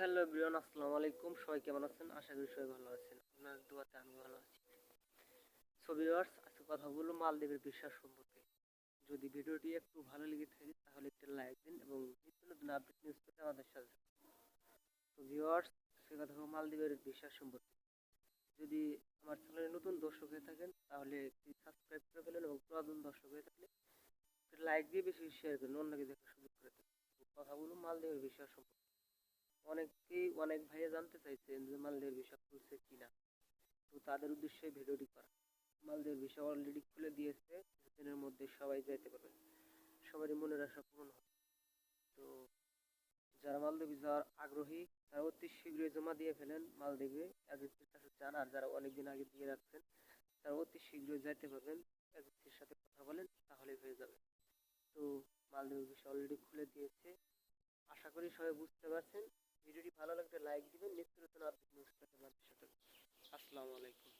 Hello Brian আসসালামু আলাইকুম। সবাই কেমন আছেন? আশা করি সবাই ভালো আছেন। আপনার দোয়াতে আমি ভালো আছি। সো ভিউয়ার্স আজকে কথা বলব মালদ্বীপের বিশ্বাস সম্পর্কে। যদি ভিডিওটি একটু ভালো লেগে থাকে, তাহলে একটা লাইক দিন এবং নিত্য নতুন আপডেট নিউজ পেতে আমাদের সাথে তো ভিউয়ার্স আজকে কথা বলব মালদ্বীপের বিশ্বাস সম্পর্কে। যদি আমার চ্যানেলে নতুন দর্শক হয়ে থাকেন, তাহলে সাবস্ক্রাইব করে ফেলেন এবং পুরাতন দর্শক হয়ে থাকলে লাইক দিয়ে বেশি শেয়ার করুন। অন্যকে দেখার সুযোগ করে কথা বলব মালদ্বীপের বিশ্বাস সম্পর্কে। অনেকেই, অনেক ভাইয়া জানতে চাইছেন যে মালদ্বীপের ভিসা খুলছে কিনা। তো তাদের উদ্দেশ্যে ভিডিওটি করা। মালদ্বীপের ভিসা অলরেডি খুলে দিয়েছে। কিছুদিনের মধ্যে সবাই যাইতে পারবে। সবারই মনের আশা পূরণ হবে। তো যারা মালদ্বীপে যাওয়ার আগ্রহী, তারা অতি শীঘ্রই জমা দিয়ে ফেলেন মালদ্বীপে। এজেন্সির কাছে যান আর যারা অনেকদিন আগে দিয়ে রাখছেন, তারা অতি শীঘ্রই যাইতে পারবেন। এজেন্সির সাথে কথা বলেন, তাহলেই হয়ে যাবে। তো মালদ্বীপের ভিসা অলরেডি খুলে দিয়েছে। আশা করি সবাই বুঝতে পারছেন। ভিডিওটি ভালো লাগলে লাইক দিবেন। নিত্য নতুন আপডেট নিউজ পেতে আসসালামু আলাইকুম।